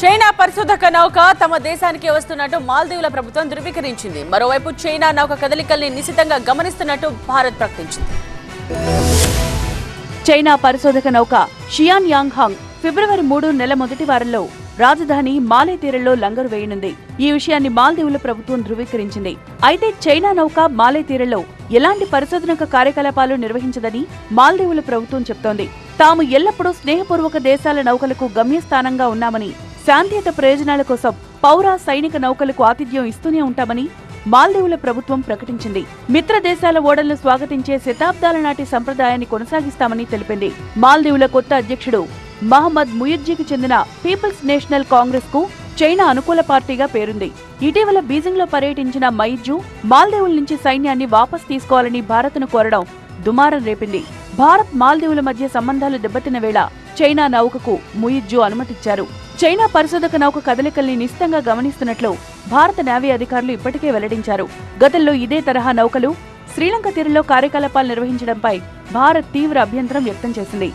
China పరిశోధక నౌక తమ దేశానికి వస్తున్నట్టు మాల్దీవుల ప్రభుత్వం ధృవీకరించింది. మరోవైపు చైనా నౌక కదలికల్ని నిశితంగా గమనిస్తున్నట్టు భారత్ ప్రకటించింది. చైనా పరిశోధక నౌక షియాన్ యాంగ్ హాంగ్ ఫిబ్రవరి మూడు నెల మొదటి వారంలో రాజధాని మాలే తీరంలో లంగరు వేయనుంది. ఈ విషయాన్ని మాల్దీవుల ప్రభుత్వం ధృవీకరించింది. అయితే చైనా నౌక మాలే తీరంలో ఎలాంటి పరిశోధనక కార్యకలాపాలు నిర్వహించదని మాల్దీవుల ప్రభుత్వం చెప్తోంది. తాము ఎల్లప్పుడూ స్నేహపూర్వక దేశాల నౌకలకు గమ్యస్థానంగా ఉన్నామని శాంతియుత ప్రయోజనాల కోసం పౌర సైనిక నౌకలకు ఆతిథ్యం ఇస్తూనే ఉంటామని మాల్దీవుల ప్రభుత్వం ప్రకటించింది. మిత్ర దేశాల ఓడలను స్వాగతించే శతాబ్దాల నాటి సంప్రదాయాన్ని కొనసాగిస్తామని తెలిపింది. మాల్దీవుల కొత్త అధ్యక్షుడు మహమ్మద్ ముయిజ్జీకి చెందిన పీపుల్స్ నేషనల్ కాంగ్రెస్కు చైనా అనుకూల పార్టీగా పేరుంది. ఇటీవల బీజింగ్లో పర్యటించిన మైజు మాల్దీవుల నుంచి సైన్యాన్ని వాపస్ తీసుకోవాలని భారత్ను కోరడం దుమారం రేపింది. భారత్ మాల్దీవుల మధ్య సంబంధాలు దెబ్బతిన వేళ చైనా నౌకకు ముయిజ్జు అనుమతిచ్చారు. చైనా పరిశోధక నౌక కదలికల్ని నిశితంగా గమనిస్తున్నట్లు భారత నావీ అధికారులు ఇప్పటికే వెల్లడించారు. గతంలో ఇదే తరహా నౌకలు శ్రీలంక తీరంలో కార్యకలాపాలు నిర్వహించడంపై భారత్ తీవ్ర అభ్యంతరం వ్యక్తం చేసింది.